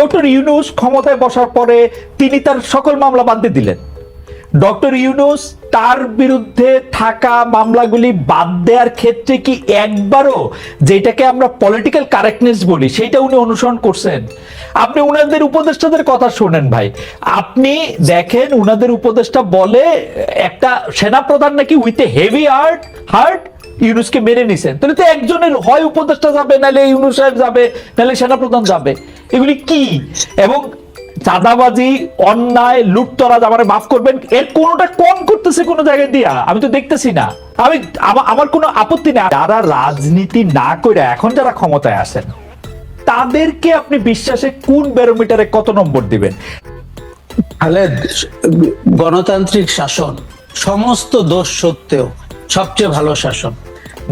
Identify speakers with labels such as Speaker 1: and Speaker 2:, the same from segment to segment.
Speaker 1: Doctor Yunus ক্ষমতায় বসার পরে তিনি তার সকল মামলা বাদ দিয়ে দিলেন। ডক্টর ইউনুস তার বিরুদ্ধে থাকা মামলাগুলি বাদ দেওয়ার ক্ষেত্রে কি একবারও যেটাকে আমরা পলিটিক্যাল কারেক্টনেস বলি, সেটা উনি অনুসরণ করছেন? আপনি উনাদের উপদেষ্টাদের কথা শোনেন ভাই। আপনি দেখেন উনাদের উপদেষ্টা বলে একটা সেনাপ্রধান নাকি with a heavy heart heart ইউনুসকে মেরে নিছেন। তাহলে তো একজনের হয় উপদেষ্টা যাবে, নাহলে ইউনুস সাহেব যাবে, নাহলে সেনাপ্রধান যাবে। এগুলি কি? এবং চাঁদাবাজি, অন্যায়, লুটতরাজ আমার মাফ করবেন, এর কোনোটা কম করতেছে কোনো জায়গায় দিয়া? আমি তো দেখতেছি না। আমি আমার কোনো আপত্তি নেই। যারা রাজনীতি না করে এখন যারা ক্ষমতায় আসেন, তাদেরকে আপনি বিশ্বাসে কোন ব্যারোমিটারে কত নম্বর দিবেন?
Speaker 2: খালেদ, গণতান্ত্রিক শাসন, সমস্ত দোষ সত্ত্বেও সবচেয়ে ভালো শাসন।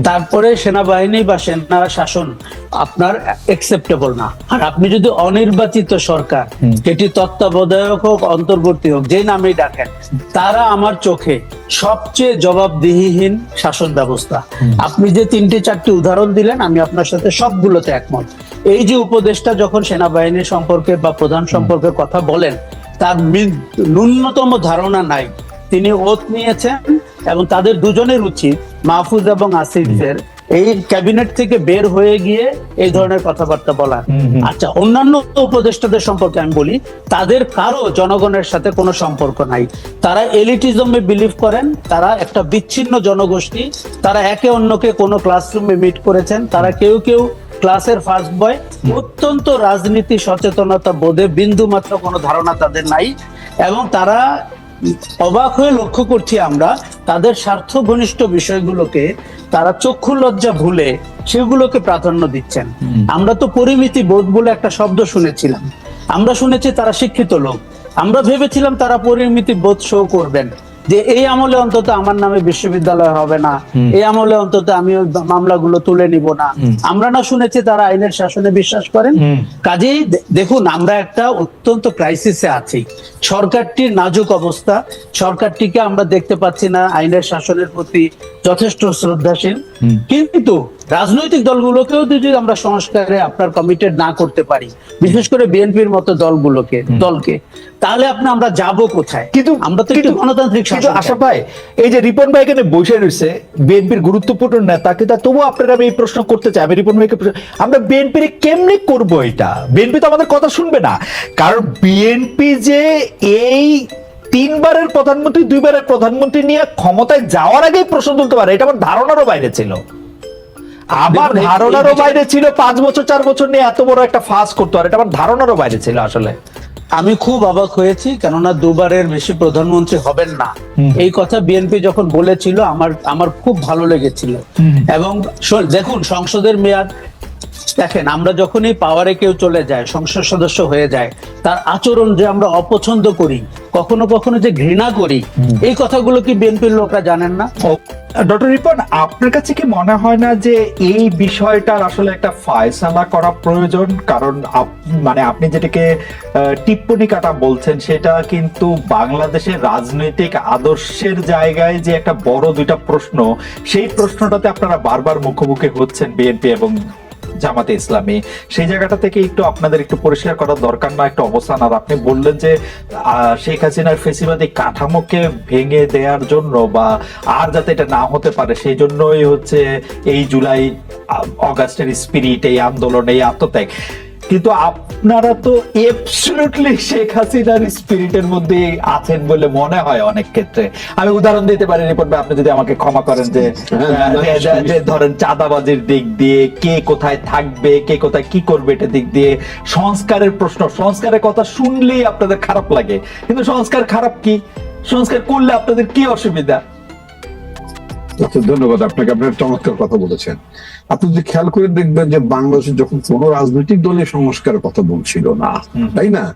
Speaker 2: তারপরে সেনাবাহিনী বা সেনা শাসন আপনার একসেপ্টেবল না। আর আপনি যদি অনির্বাচিত সরকার এটি তত্ত্বাবধায়ক হোক অন্তর্বর্তী হোক যে নামেই ডাকেন তারা আমার চোখে সবচেয়ে জবাবদিহিহীন শাসন ব্যবস্থা। আপনি যে তিনটি চারটি উদাহরণ দিলেন আমি আপনার সাথে সবগুলোতে একমত। এই যে উপদেশটা যখন সেনাবাহিনী সম্পর্কে বা প্রধান সম্পর্কে কথা বলেন তার ন্যূনতম ধারণা নাই। তিনি ওত নিয়েছেন এবং তাদের দুজনের উচিত মাহফুজ এবং আসিফের এই ক্যাবিনেট থেকে বের হয়ে গিয়ে এই ধরনের কথাবার্তা বলা। আচ্ছা অন্যান্য উপদেষ্টাদের সম্পর্কে আমি বলি তাদের কারও জনগণের সাথে কোনো সম্পর্ক নাই। তারা এলিটিজমে বিলিভ করেন তারা একটা বিচ্ছিন্ন জনগোষ্ঠী তারা একে অন্যকে কোনো ক্লাসরুমে মিট করেছেন তারা কেউ কেউ ক্লাসের ফার্স্ট বয় অত্যন্ত রাজনীতি সচেতনতা বোধে বিন্দু মাত্র কোনো ধারণা তাদের নাই। এবং তারা অবাক হয়ে লক্ষ্য করছি আমরা তাদের স্বার্থ ঘনিষ্ঠ বিষয়গুলোকে তারা চক্ষু লজ্জা ভুলে সেগুলোকে প্রাধান্য দিচ্ছেন। আমরা তো পরিমিতি বোধ বলে একটা শব্দ শুনেছিলাম। আমরা শুনেছি তারা শিক্ষিত লোক। আমরা ভেবেছিলাম তারা পরিমিতি বোধ শো করবেন। যে এই আমলে অন্তত আমার নামে বিশ্ববিদ্যালয় হবে না। এই আমলে অন্তত আমি ওই মামলাগুলো তুলে নিব না। আমরা না শুনেছি তারা আইনের শাসনে বিশ্বাস করেন। কাজেই দেখুন আমরা একটা অত্যন্ত ক্রাইসিসে আছি। সরকারটির নাজুক অবস্থা সরকারটিকে আমরা দেখতে পাচ্ছি না আইনের শাসনের প্রতি যথেষ্ট শ্রদ্ধাশীল। কিন্তু রাজনৈতিক দলগুলোকেও যদি আমরা সংস্কারে আপনার কমিটেড না করতে পারি বিশেষ করে বিএনপির মতো দলগুলোকে দলকে তাহলে আপনি আমরা যাব কোথায়?
Speaker 1: কিন্তু
Speaker 2: আমরা তো একটু গণতান্ত্রিক শাসন
Speaker 1: আশা। ভাই এই যে রিপন ভাই এখানে বসে রয়েছে বিএনপির গুরুত্বপূর্ণ নেতা কিন্তু তবুও আপনারা আমি এই প্রশ্ন করতে চাই আমি রিপন ভাইকে আমরা বিএনপির কেমনে করব এটা? বিএনপি তো আমাদের কথা শুনবে না। কারণ বিএনপি যে এই তিনবারের প্রধানমন্ত্রী দুইবারের প্রধানমন্ত্রী নিয়ে ক্ষমতায় যাওয়ার আগেই প্রশ্ন তুলতে পারে এটা আমার ধারণারও বাইরে ছিল। আমার ধারণারও বাইরে ছিল পাঁচ বছর চার বছর নিয়ে এত বড় একটা ফাঁস করতে আর এটা আমার ধারণারও বাইরে ছিল আসলে।
Speaker 2: আমি খুব অবাক হয়েছি কেননা দুবারের বেশি প্রধানমন্ত্রী হবেন না। এই কথা বিএনপি যখন বলেছিল আমার আমার খুব ভালো লেগেছিল। এবং দেখুন সংসদের মেয়াদ দেখেন আমরা যখনই পাওয়ারে কেউ চলে যায় সংসদ সদস্য হয়ে যায় তার আচরণ যে আমরা অপছন্দ করি কখনো কখনো যে ঘৃণা করি এই কথাগুলো কি বিএনপির লোকরা জানেন না?
Speaker 1: ডক্টর রিপন আপনার কাছে কি মনে হয় না যে এই বিষয়টার আসলে একটা ফায়সালা করা প্রয়োজন? কারণ মানে আপনি যেটাকে টিপ্পনি কাটা বলছেন সেটা কিন্তু বাংলাদেশের রাজনৈতিক আদর্শের জায়গায় যে একটা বড় দুইটা প্রশ্ন সেই প্রশ্নটাতে আপনারা বারবার মুখোমুখি হচ্ছেন বিএনপি এবং জামাতে ইসলামী। সেই জায়গাটা থেকে একটু আপনাদের একটু পরিষ্কার করার দরকার না, একটা অবস্থান আর আপনি বললেন যে শেখ হাসিনার ফেসিবাদী কাঠামোকে ভেঙে দেওয়ার জন্য বা আর যাতে এটা না হতে পারে, সেই জন্যই হচ্ছে এই জুলাই অগাস্টের স্পিরিট এই আন্দোলন, এই আত্মত্যাগ। কিন্তু আপনারা তো এবসলিউটলি শেখ হাসিনার স্পিরিটের মধ্যে আছেন বলে মনে হয় অনেক ক্ষেত্রে। আমি উদাহরণ দিতে পারি রিপোর্ট আপনি যদি আমাকে ক্ষমা করেন যে
Speaker 3: হ্যাঁ, না, না,
Speaker 1: যে- যে- যে ধরেন চাঁদাবাজির দিক দিয়ে কে কোথায় থাকবে কে কোথায় কি করবে এটা দিক দিয়ে সংস্কারের প্রশ্ন। সংস্কারের কথা শুনলেই আপনাদের খারাপ লাগে। কিন্তু সংস্কার খারাপ কি? সংস্কার করলে আপনাদের কি অসুবিধা?
Speaker 3: ধন্যবাদ আপনাকে আপনার চমৎকার কথা বলেছেন। আপনি যদি খেয়াল করে দেখবেন যে বাংলাদেশে যখন কোন রাজনৈতিক দলের সংস্কারের কথা বলছিল না তাই না?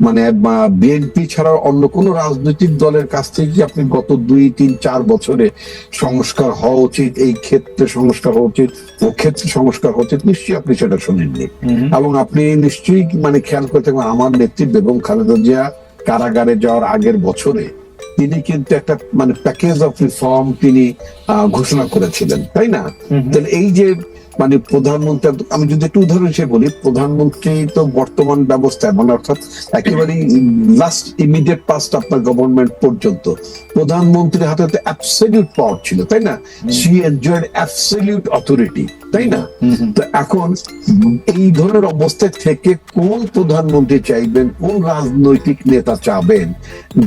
Speaker 3: মানে বিএনপি ছাড়া অন্য কোন রাজনৈতিক দলের কাছ থেকে কি আপনি গত দুই তিন চার বছরে সংস্কার হওয়া উচিত এই ক্ষেত্রে সংস্কার হওয়া উচিত ও ক্ষেত্রে সংস্কার হওয়া উচিত নিশ্চয়ই আপনি সেটা শুনেননি। এবং আপনি নিশ্চয়ই মানে খেয়াল করে থাকবেন আমার নেত্রী বেগম খালেদা জিয়া কারাগারে যাওয়ার আগের বছরে তিনি কিন্তু একটা মানে প্যাকেজ অফ রিফর্ম তিনি আহ, ঘোষণা করেছিলেন তাই না? তাহলে এই যে মানে প্রধানমন্ত্রী আমি যদি একটু উদাহরণ হিসেবে বলি প্রধানমন্ত্রী তো বর্তমান ব্যবস্থায় মানে অর্থাৎ একেবারে লাস্ট ইমিডিয়েট পাস্ট আপনার গভর্নমেন্ট পর্যন্ত। প্রধানমন্ত্রীর হাতে তো অ্যাবসলিউট পাওয়ার ছিল তাই না? সি এনজয়েড অ্যাবসলিউট অথরিটি তাই না? তো এখন এই ধরনের অবস্থায় থেকে কোন প্রধানমন্ত্রী চাইবেন কোন রাজনৈতিক নেতা চাবেন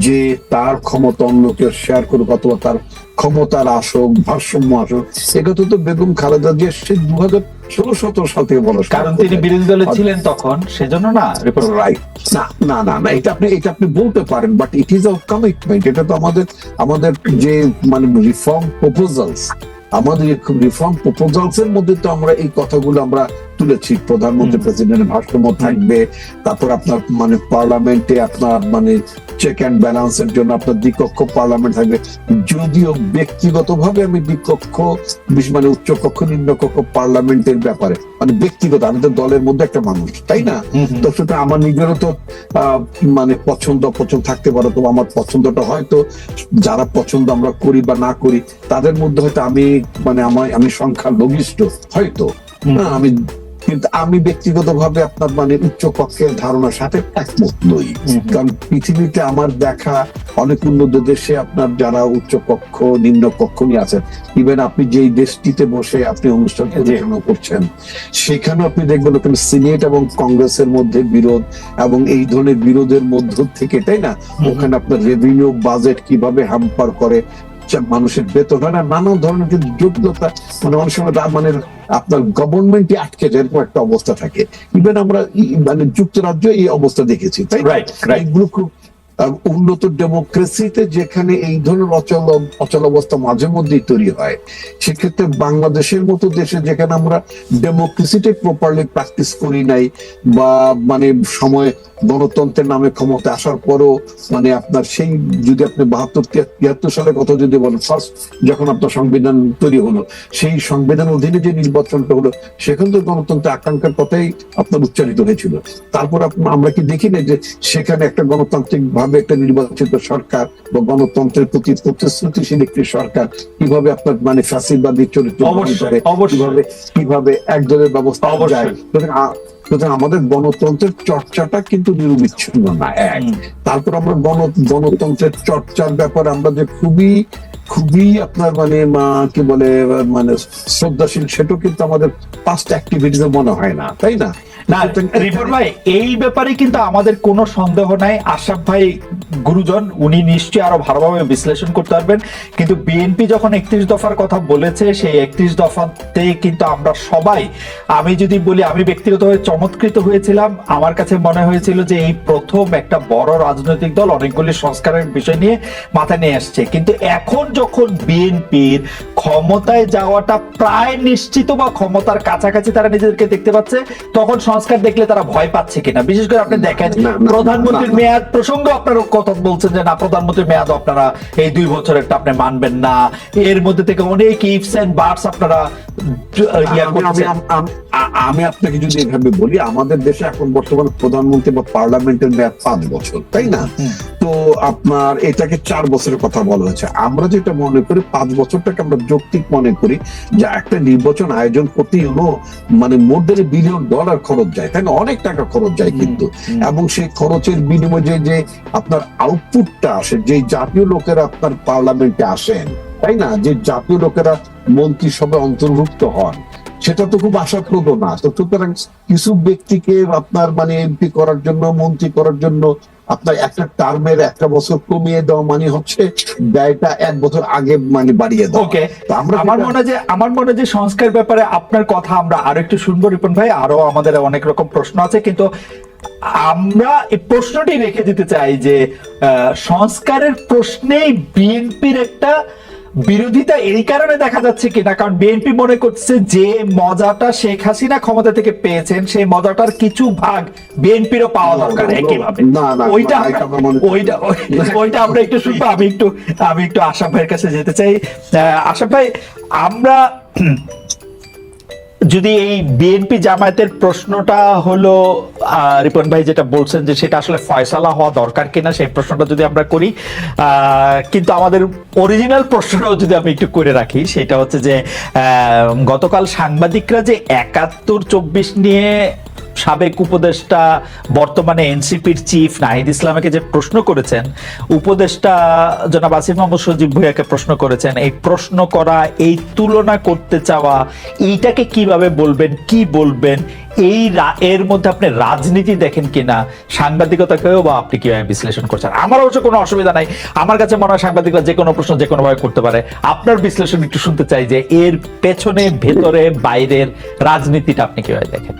Speaker 3: যে তার ক্ষমতা অন্য কেউ শেয়ার করুক অথবা তার ক্ষমতার আসক ভারসাম্য আসক একথা তো বেগম খালেদা জিয়া সে দু হাজার ষোলো সতেরো সাল থেকে বলা
Speaker 1: কারণ তিনি বিরোধী দলে ছিলেন তখন সেজন্য না
Speaker 3: রাইট না না না না এটা আপনি এটা আপনি বলতে পারেন but it is our commitment এটা তো আমাদের আমাদের যে মানে রিফর্ম প্রপোজালস আমাদের রিফর্ম প্রপোজালস এর মধ্যে তো আমরা এই কথাগুলো আমরা তুলেছি। প্রধানমন্ত্রী প্রেসিডেন্টের ভারসাম্য থাকবে। তারপর আপনার মানে পার্লামেন্টে আপনার মানে চেক অ্যান্ড ব্যালেন্সের জন্য আপনার দ্বিকক্ষ পার্লামেন্ট থাকবে। যদিও ব্যক্তিগতভাবে আমি দ্বিকক্ষ বিশ- মানে উচ্চকক্ষ নিম্নকক্ষ পার্লামেন্টের ব্যাপারে মানে ব্যক্তিগত আমি তো দলের মধ্যে একটা মানুষ তাই না? তো সেটা আমার নিজেরও তো মানে পছন্দ অপছন্দ থাকতে পারে তো আমার পছন্দটা হয়তো যারা পছন্দ আমরা করি বা না করি তাদের মধ্যে হয়তো আমি মানে আমার আমি সংখ্যা লঘিষ্ঠ হয়তো হ্যাঁ, আমি কিন্তু আমি ব্যক্তিগতভাবে আপনার মানে উচ্চ কক্ষের ধারণার সাথে একমত নই। কারণ পৃথিবীতে আমার দেখা অনেক উন্নত দেশে আপনার যারা উচ্চ কক্ষ নিম্ন কক্ষ নিয়ে আছেন ইভেন আপনি যেই দেশটিতে বসে আপনি অনুষ্ঠান পরিচালনা করছেন সেখানে আপনি দেখবেন ওখানে সিনেট এবং কংগ্রেসের মধ্যে বিরোধ এবং এই ধরনের বিরোধের মধ্য থেকে তাই না? ওখানে আপনার রেভিনিউ বাজেট কীভাবে হ্যাম্পার করে মানুষের বেতন হয় না নানা ধরনের কিন্তু যোগ্যতা মানে অনেক সময় মানে আপনার গভর্নমেন্টই আটকে যায় এরকম একটা অবস্থা থাকে। ইভেন আমরা মানে যুক্তরাজ্য এই অবস্থা দেখেছি তাই
Speaker 1: রাইট
Speaker 3: রাইট খুব উন্নত ডেমোক্রেসিতে যেখানে এই ধরনের অচল অচল অবস্থা মাঝে মধ্যেই তৈরি হয়, সেক্ষেত্রে বাংলাদেশের মতো দেশে যেখানে আমরা ডেমোক্রেসিতে প্রপারলি প্র্যাকটিস করি নাই বা মানে সময় গণতন্ত্রের নামে ক্ষমতা আসার পরও মানে আপনার সেই যদি আপনি বাহাত্তর, তিয়াত্তর সালের কথা যদি বলেন ফার্স্ট যখন আপনার সংবিধান তৈরি হলো, সেই সংবিধান অধীনে যে নির্বাচনটা হলো, সেখান তো গণতন্ত্রের আকাঙ্ক্ষার কথাই আপনার উচ্চারিত হয়েছিল। তারপর আমরা কি দেখি না যে সেখানে একটা গণতান্ত্রিক ভাবে একটা নির্বাচিত সরকার বা গণতন্ত্রের প্রতি প্রতিশ্রুতিশীল একটি সরকার কীভাবে আপনার মানে ফ্যাসিবাদী চরিত্র। কীভাবে কীভাবে একদলের ব্যবস্থা যায়। সুতরাং আমাদের গণতন্ত্রের চর্চাটা কিন্তু নিরবিচ্ছিন্ন না এক। তারপর আমরা গণ গণতন্ত্রের চর্চার ব্যাপারে আমরা যে খুবই খুবই আপনার মানে মা- কি বলে মানে শ্রদ্ধাশীল সেটাও কিন্তু আমাদের পাস্ট অ্যাক্টিভিটিস মনে হয় না তাই না?
Speaker 1: না ভাই, এই ব্যাপারে কিন্তু আমাদের কোনো সন্দেহ নাই। আশরাফ ভাই গুরুজন, উনি নিশ্চয়ই আরও ভালোভাবে বিশ্লেষণ করতে পারবেন। কিন্তু বিএনপি যখন একত্রিশ দফার কথা বলেছে, সেই একত্রিশ দফাতে কিন্তু আমরা সবাই, আমি যদি বলি, আমি ব্যক্তিগতভাবে চমৎকৃত হয়েছিলাম। আমার কাছে মনে হয়েছিল যে এই প্রথম একটা বড় রাজনৈতিক দল অনেকগুলি সংস্কারের বিষয় নিয়ে মাথায় নিয়ে আসছে। কিন্তু এখন যখন বিএনপির ক্ষমতায় যাওয়াটা প্রায় নিশ্চিত বা ক্ষমতার কাছাকাছি তারা নিজেদেরকে দেখতে পাচ্ছে, তখন সংস্কার দেখলে তারা ভয় পাচ্ছে কিনা? বিশেষ করে আপনি দেখেন প্রধানমন্ত্রীর। মেয়াদ প্রসঙ্গে আপনারা কথা বলছেন যে না প্রধানমন্ত্রীর মেয়াদ আপনারা এই দুই বছরেরটা আপনি মানবেন না। এর মধ্যে থেকে অনেক ইফস এন্ড বার্ডস আপনারা
Speaker 3: আমি আপনাকে যদি এভাবে বলি আমাদের দেশে এখন বর্তমানে প্রধানমন্ত্রী বা পার্লামেন্টের মেয়াদ পাঁচ বছর তাই না? তো আপনার এটাকে চার বছরের কথা বলা হয়েছে। আমরা যেটা মনে করি পাঁচ বছরটাকে আমরা যৌক্তিক মনে করি যে একটা নির্বাচন আয়োজন করতেই হলো মানে মোর দেন বিলিয়ন ডলার খরচ যায় তাই না? অনেক টাকা খরচ যায় কিন্তু। এবং সেই খরচের বিনিময়ে যে যে আপনার আউটপুটটা আসে যে জাতীয় লোকেরা আপনার পার্লামেন্টে আসেন তাই না? যে জাতীয় লোকেরা মন্ত্রিসভায় অন্তর্ভুক্ত হন সেটা তো খুব আশাপ্রদ না। তো সুতরাং কিছু ব্যক্তিকে আপনার মানে এমপি করার জন্য মন্ত্রী করার জন্য আপনার একটা টার্মের একটা বছর কমিয়ে দেওয়া মানে হচ্ছে ব্যয়টা এক বছর আগে মানে বাড়িয়ে দেওয়া।
Speaker 1: ওকে
Speaker 3: আমরা
Speaker 1: আমার মনে যে আমার মনে যে সংস্কার ব্যাপারে আপনার কথা আমরা আরও একটু শুনব রিপন ভাই। আরও আমাদের অনেক রকম প্রশ্ন আছে কিন্তু আমরা এই প্রশ্নটি রেখে দিতে চাই যে আহ, সংস্কারের প্রশ্নেই বিএনপির একটা বিরোধিতা এই কারণে দেখা যাচ্ছে কিনা কারণ বিএনপি মনে করছে যে মজাটা শেখ হাসিনা ক্ষমতা থেকে পেয়েছেন সেই মজাটার কিছু ভাগ বিএনপিরও পাওয়া দরকার একইভাবে। ওইটা
Speaker 3: আমরা
Speaker 1: ওইটা ওইটা আমরা একটু শুনব আমি একটু আমি একটু আশাফ ভাইয়ের কাছে যেতে চাই। আহ, আশাফ ভাই আমরা যদি এই বিএনপি জামায়াতের প্রশ্নটা হলো রিপন ভাই যেটা বলছেন যে সেটা আসলে ফয়সালা হওয়া দরকার কিনা, সেই প্রশ্নটা যদি আমরা করি কিন্তু আমাদের অরিজিনাল প্রশ্নটাও যদি আমি একটু করে রাখি, সেটা হচ্ছে যে গতকাল সাংবাদিকরা যে একাত্তর চব্বিশ নিয়ে সাবেক উপদেষ্টা, বর্তমানে এনসিপির চিফ নাহিদ ইসলামকে যে প্রশ্ন করেছেন, উপদেষ্টা জনাব আসিফ মোহাম্মদ সজীব ভুইয়াকে প্রশ্ন করেছেন, এই প্রশ্ন করা, এই তুলনা করতে চাওয়া, এইটাকে কীভাবে বলবেন, কি বলবেন, এই এর মধ্যে আপনি রাজনীতি দেখেন কিনা, সাংবাদিকতাকেও বা আপনি কীভাবে বিশ্লেষণ করছেন? আমার অবশ্য কোনো অসুবিধা নাই। আমার কাছে মনে হয় সাংবাদিকরা যে কোনো প্রশ্ন, যে কোনো ভাবে করতে পারে। আপনার বিশ্লেষণ একটু শুনতে চাই যে এর পেছনে, ভেতরে, বাইরের রাজনীতিটা আপনি কীভাবে দেখেন?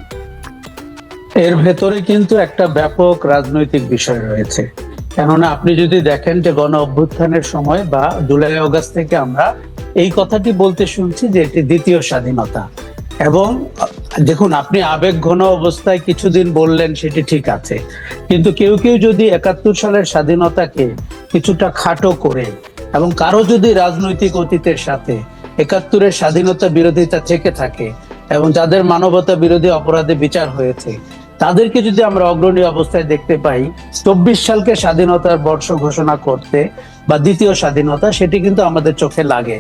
Speaker 2: এর ভেতরে কিন্তু একটা ব্যাপক রাজনৈতিক বিষয় রয়েছে। কেননা আপনি যদি দেখেন যে গণ অভ্যুত্থানের সময় বা জুলাই আগস্ট থেকে আমরা এই কথাটি বলতে শুনছি যে এটি দ্বিতীয় স্বাধীনতা। এবং দেখুন, আপনি আবেগ ঘন অবস্থায় কিছুদিন বললেন সেটি ঠিক আছে। কিন্তু কেউ কেউ যদি একাত্তর সালের স্বাধীনতাকে কিছুটা খাটো করে এবং কারও যদি রাজনৈতিক অতীতের সাথে একাত্তরের স্বাধীনতা বিরোধিতা থেকে থাকে এবং যাদের মানবতা বিরোধী অপরাধে বিচার হয়েছে তাদেরকে যদি আমরা অগ্রণী অবস্থায় দেখতে পাই, চব্বিশ সালকে স্বাধীনতার বর্ষ ঘোষণা করতে বা দ্বিতীয় স্বাধীনতা, সেটি কিন্তু আমাদের চোখে লাগে।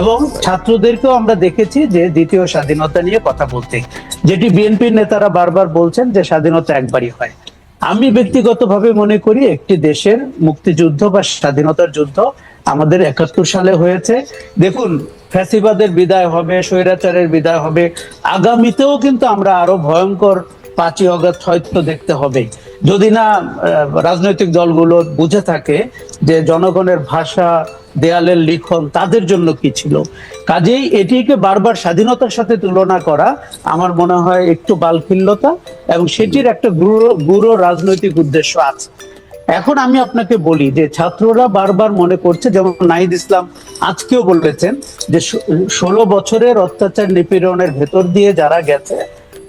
Speaker 2: এবং ছাত্রদেরকেও আমরা দেখেছি যে দ্বিতীয় স্বাধীনতা নিয়ে কথা বলতে। যেটি বিএনপির নেতারা বারবার বলছেন যে স্বাধীনতা একবারই হয়। আমি ব্যক্তিগতভাবে মনে করি একটি দেশের মুক্তিযুদ্ধ বা স্বাধীনতার যুদ্ধ আমাদের একাত্তর সালে হয়েছে। দেখুন, ফ্যাসিবাদের বিদায় হবে, স্বৈরাচারের বিদায় হবে। আগামীতেও কিন্তু আমরা আরও ভয়ঙ্কর পাঁচই অগস্ট হয়তো দেখতে হবে যদি না রাজনৈতিক দলগুলো বুঝে থাকে যে জনগণের ভাষা, দেয়ালের লিখন তাদের জন্য কি ছিল। কাজেই এটিকে বারবার স্বাধীনতার সাথে তুলনা করা আমার মনে হয় একটু বালখিল্যতা এবং সেটির একটা গুরু গুরু রাজনৈতিক উদ্দেশ্য আছে। এখন আমি আপনাকে বলি যে ছাত্ররা বারবার মনে করছে, যেমন নাহিদ ইসলাম আজকেও বলেছেন যে ষোলো বছরের অত্যাচার নিপীড়নের ভেতর দিয়ে যারা গেছে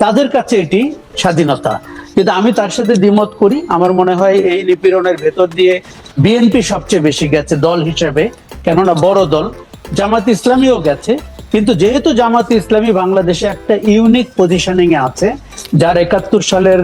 Speaker 2: তাদের কাছে এটি স্বাধীনতা। কিন্তু আমি তার সাথে দ্বিমত করি। আমার মনে হয় এই নিপীড়নের ভেতর দিয়ে বিএনপি সবচেয়ে বেশি গেছে দল হিসেবে, কেননা বড় দল। জামাত ইসলামীও গেছে। কিন্তু যেহেতু জামাত ইসলামী বাংলাদেশে একটা ইউনিক পজিশনিং এ আছে, যার একাত্তর সালের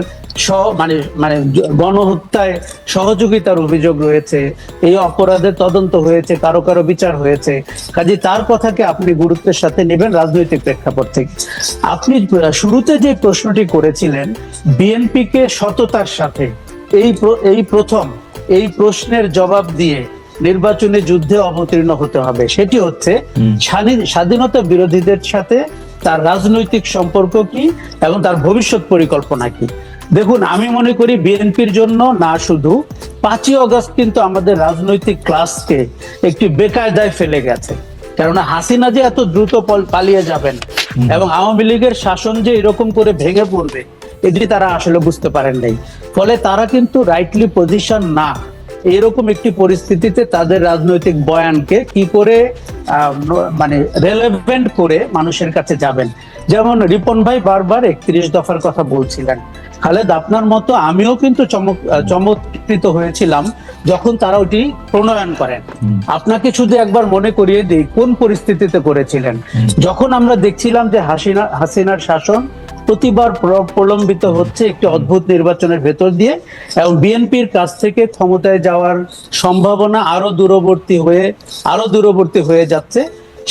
Speaker 2: মানে মানে গণহত্যায় সহযোগিতার অভিযোগ রয়েছে এই অপরাধের তদন্ত হয়েছে কারও কারও বিচার হয়েছে। কাজে তার কথাকে আপনি গুরুত্বের সাথে নেবেন রাজনৈতিক প্রেক্ষাপট থেকে। আপনি শুরুতে যে প্রশ্নটি করেছিলেন বিএনপি কে সততার সাথে এই এই প্রথম এই প্রশ্নের জবাব দিয়ে নির্বাচনী যুদ্ধে অবতীর্ণ হতে হবে সেটি হচ্ছে স্বাধীন- স্বাধীনতা বিরোধীদের সাথে তার রাজনৈতিক সম্পর্ক কি এবং তার ভবিষ্যৎ পরিকল্পনা কি? দেখুন আমি মনে করি বিএনপির জন্য না শুধু পাঁচই অগস্ট কিন্তু আমাদের রাজনৈতিক ক্লাসকে একটি বেকায়দায় ফেলে গেছে। কেননা হাসিনা যে এত দ্রুত পল- পালিয়ে যাবেন এবং আওয়ামী লীগের শাসন যে এরকম করে ভেঙে পড়বে এটি তারা আসলে বুঝতে পারেন নাই। ফলে তারা কিন্তু রাইটলি পজিশন না। এরকম একটি পরিস্থিতিতে তাদের রাজনৈতিক বয়ানকে কি করে মানে রেলেভেন্ট করে মানুষের কাছে যাবেন। যেমন রিপন ভাই বারবার একত্রিশ দফার কথা বলছিলেন। খালেদ আপনার মতো আমিও কিন্তু চমক চমৎকৃত হয়েছিলাম যখন তারা ওটি প্রণয়ন করেন। আপনাকে শুধু একবার মনে করিয়ে দিই কোন পরিস্থিতিতে করেছিলেন? যখন আমরা দেখছিলাম যে হাসিনা হাসিনার শাসন প্রতিবার প্রলম্বিত হচ্ছে একটি অদ্ভুত নির্বাচনের ভেতর দিয়ে এবং বিএনপির কাছ থেকে ক্ষমতায় যাওয়ার সম্ভাবনা আরও দূরবর্তী হয়ে, আরও দূরবর্তী হয়ে যাচ্ছে।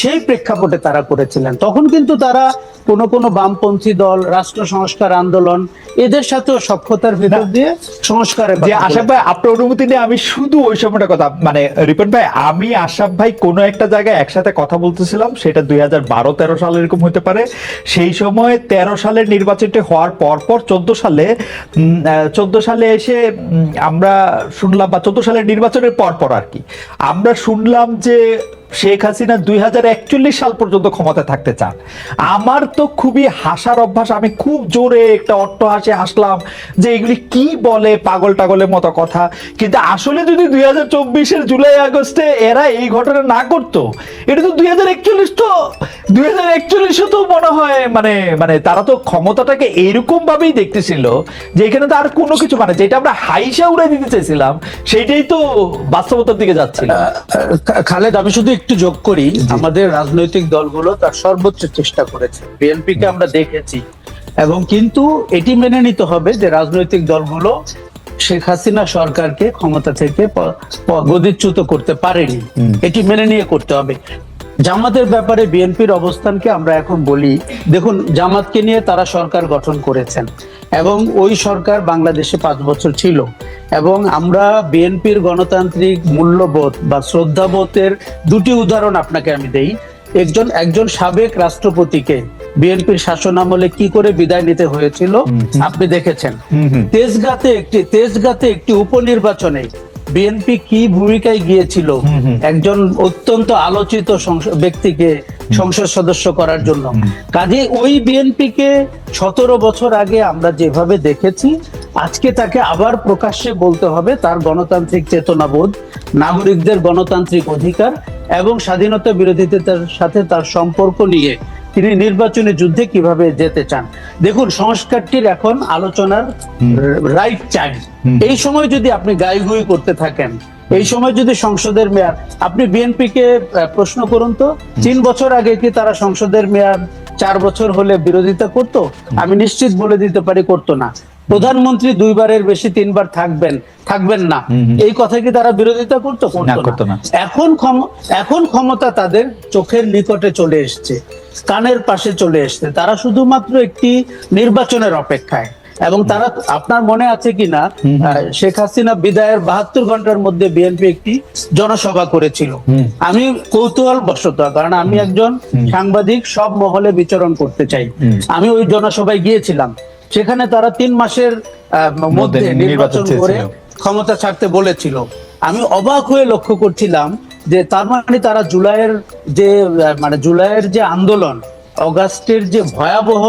Speaker 2: সেই প্রেক্ষাপটে তারা করেছিলেন। তখন কিন্তু তারা কোন কোন বামপন্থী দল রাষ্ট্র সংস্কার আন্দোলন এদের সাথেও সক্ষতার ভেতর দিয়ে সংস্কারের
Speaker 1: যে আশাফ ভাই আপনার অনুমতি নিয়ে আমি শুধু ওই সময়টা কথা মানে রিপন ভাই আমি আশাফ ভাই কোনো একটা জায়গায় একসাথে কথা বলতেছিলাম সেটা দুই হাজার বারো তেরো সাল এরকম হতে পারে। সেই সময় তেরো সালের নির্বাচনটি হওয়ার পর পর চোদ্দ সালে চোদ্দ সালে এসে আমরা শুনলাম বা চোদ্দ সালের নির্বাচনের পর পর আর কি আমরা শুনলাম যে শেখ হাসিনা দুই হাজার একচল্লিশ সাল পর্যন্ত ক্ষমতা থাকতে চান। আমার তো খুবই হাসার অভ্যাস, আমি খুব জোরে একটা অট্ট হাসে হাসলাম যে এগুলি কি বলে পাগল টাগলের মতো কথা। কিন্তু আসলে যদি দুই হাজার চব্বিশের জুলাই, আগস্টে এরা এই ঘটনা না করতো, এটা তো দুই হাজার একচল্লিশ তো, দুই হাজার একচল্লিশও তো মনে হয় মানে মানে তারা তো ক্ষমতাটাকে এইরকম ভাবেই দেখতেছিল যে এখানে তো আর কোনো কিছু মানে যেটা আমরা হাইসা উড়ে দিতে চাইছিলাম, সেইটাই তো বাস্তবতার দিকে যাচ্ছিল।
Speaker 2: খালেদ, আমি শুধু একটু যোগ করি আমাদের রাজনৈতিক দলগুলো তার সর্বোচ্চ চেষ্টা করেছে। বিএনপিকে আমরা দেখেছি। এবং কিন্তু এটি মেনে নিতে হবে যে রাজনৈতিক দলগুলো শেখ হাসিনা সরকারকে ক্ষমতা থেকে গদিচ্যুত করতে পারেনি। এটি মেনে নিয়ে করতে হবে। জামাতের ব্যাপারে বিএনপির অবস্থানকে আমরা এখন বলি দেখুন জামাতকে নিয়ে তারা সরকার গঠন করেছেন এবং ওই সরকার বাংলাদেশে পাঁচ বছর ছিল এবং আমরা বিএনপির গণতান্ত্রিক মূল্যবোধ বা শ্রদ্ধাবোধের দুটি উদাহরণ আপনাকে আমি দেই। একজন একজন সাবেক রাষ্ট্রপতিকে বিএনপির শাসন আমলে কি করে বিদায় নিতে হয়েছিল আপনি দেখেছেন। তেজগাতে একটি তেজগাতে একটি উপনির্বাচনে বিএনপি কি ভূমিকায় গিয়েছিল? একজন অত্যন্ত আলোচিত ব্যক্তিকে সংসদ সদস্য করার জন্য। কাজে ওই বিএনপিকে সতেরো বছর আগে আমরা যেভাবে দেখেছি আজকে তাকে আবার প্রকাশ্যে বলতে হবে তার গণতান্ত্রিক চেতনাবোধ নাগরিকদের গণতান্ত্রিক অধিকার এবং স্বাধীনতা বিরোধিতার সাথে তার সম্পর্ক নিয়ে। তিনি নির্বাচনী যুদ্ধে কীভাবে যেতে চান? দেখুন সংস্কারটির এখন আলোচনার রাইট টাইম এই সময় যদি আপনি গাইগুই করতে থাকেন এই সময় যদি সংসদের মেয়াদ আপনি বিএনপি কে প্রশ্ন করুন তো তিন বছর আগে কি তারা সংসদের মেয়াদ চার বছর হলে বিরোধিতা করত? আমি নিশ্চিত বলে দিতে পারি করতো না। প্রধানমন্ত্রী দুইবারের বেশি তিনবার থাকবেন থাকবেন না। এই কথা কি তারা বিরোধিতা করতো?
Speaker 1: করতো না।
Speaker 2: এখন এখন ক্ষমতা তাদের চোখের নিকটে চলে এসছে কানের পাশে চলে এসছে। তারা শুধুমাত্র একটি নির্বাচনের অপেক্ষায়। এবং তারা আপনার মনে আছে কিনা আহ, শেখ হাসিনা বিদায়ের বাহাত্তর ঘণ্টার মধ্যে বিএনপি একটি জনসভা করেছিল। আমি কৌতূহল বশত কারণ আমি একজন সাংবাদিক সব মহলে বিচরণ করতে চাই। আমি ওই জনসভায় গিয়েছিলাম। সেখানে তারা তিন মাসের মধ্যে
Speaker 1: নির্বাচন
Speaker 2: করে ক্ষমতা ছাড়তে বলেছিল। আমি অবাক হয়ে লক্ষ্য করছিলাম যে তার মানে তারা জুলাইয়ের যে মানে জুলাইয়ের যে আন্দোলন অগাস্টের যে ভয়াবহ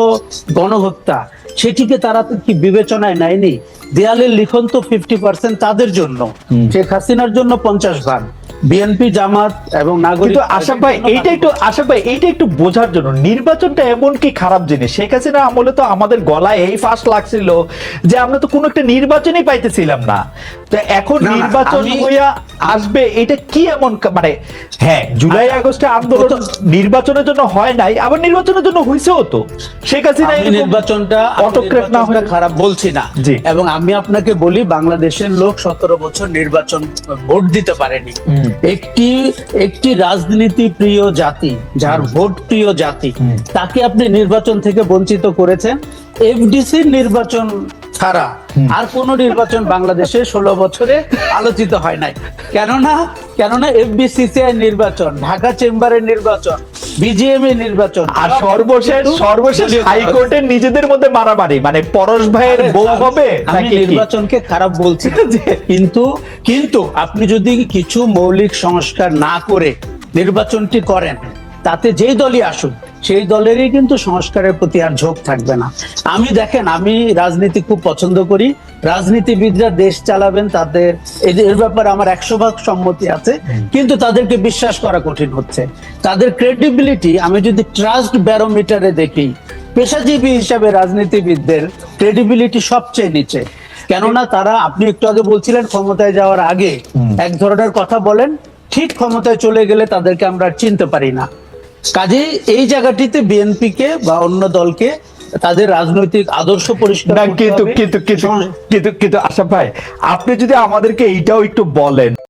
Speaker 2: গণহত্যা সেটিকে তারা তো কি বিবেচনায় নেয়নি? দেয়ালের লিখন তো ফিফটি পার্সেন্ট তাদের জন্য। শেখ হাসিনার জন্য পঞ্চাশ ভাগ। বিএনপি জামাত এবং নাগরিক
Speaker 1: আশা ভাই এইটা একটু আশা ভাই এইটা একটু বোঝার জন্য। নির্বাচনটা এমন কি খারাপ জিনিস? শেখ হাসিনা আমলে তো আমাদের গলায় এই ফাঁস লাগছিল যে আমরা তো কোনো একটা নির্বাচনই পাইতেছিলাম না। তো এখন নির্বাচন হইয়া আসবে এটা কি এমন মানে হ্যাঁ জুলাই আগস্টে আন্দোলন নির্বাচনের জন্য হয় নাই আবার নির্বাচনের জন্য হয়েছেও তো। শেখ হাসিনা
Speaker 2: নির্বাচনটা
Speaker 1: অটোক্রেট না হয়ে
Speaker 2: খারাপ বলছি না। এবং আমি আপনাকে বলি বাংলাদেশের লোক সতেরো বছর নির্বাচন ভোট দিতে পারেনি। একটি একটি রাজনীতি প্রিয় জাতি যার ভোট প্রিয় জাতি তাকে আপনি নির্বাচন থেকে বঞ্চিত করেছেন। এফডিসির নির্বাচন ছাড়া। আর কোন নির্বাচন বাংলাদেশে ষোলো বছরে আলোচিত হয় নাই। কেননা কেননা এফবিসিসিআই নির্বাচন ঢাকা চেম্বারের নির্বাচন বিজিএম এর নির্বাচন।
Speaker 1: আর সর্বশেষ সর্বশেষ হাইকোর্টের নিজেদের মধ্যে মারামারি। মানে পরশ ভাইয়ের বউ হবে?
Speaker 2: আমি নির্বাচনকে খারাপ বলছি। কিন্তু কিন্তু আপনি যদি কিছু মৌলিক সংস্কার না করে নির্বাচনটি করেন তাতে যেই দলই আসুক সেই দলেরই কিন্তু সংস্কারের প্রতি আর ঝোঁক থাকবে না। আমি দেখেন আমি রাজনীতি খুব পছন্দ করি। রাজনীতিবিদরা দেশ চালাবেন তাদের এর ব্যাপারে আমার একশো ভাগ সম্মতি আছে। কিন্তু তাদেরকে বিশ্বাস করা কঠিন হচ্ছে। তাদের ক্রেডিবিলিটি আমি যদি ট্রাস্ট ব্যারোমিটারে দেখি পেশাজীবী হিসাবে রাজনীতিবিদদের ক্রেডিবিলিটি সবচেয়ে নিচে। কেননা তারা আপনি একটু আগে বলছিলেন ক্ষমতায় যাওয়ার আগে এক ধরনের কথা বলেন ঠিক ক্ষমতায় চলে গেলে তাদেরকে আমরা চিনতে পারি না। কাজে এই জায়গাটিতে বিএনপি কে বা অন্য দলকে তাদের রাজনৈতিক আদর্শ পরিষ্কার
Speaker 1: কিন্তু কিন্তু কিন্তু কিন্তু আশা ভাই আপনি যদি আমাদেরকে এইটাও একটু বলেন।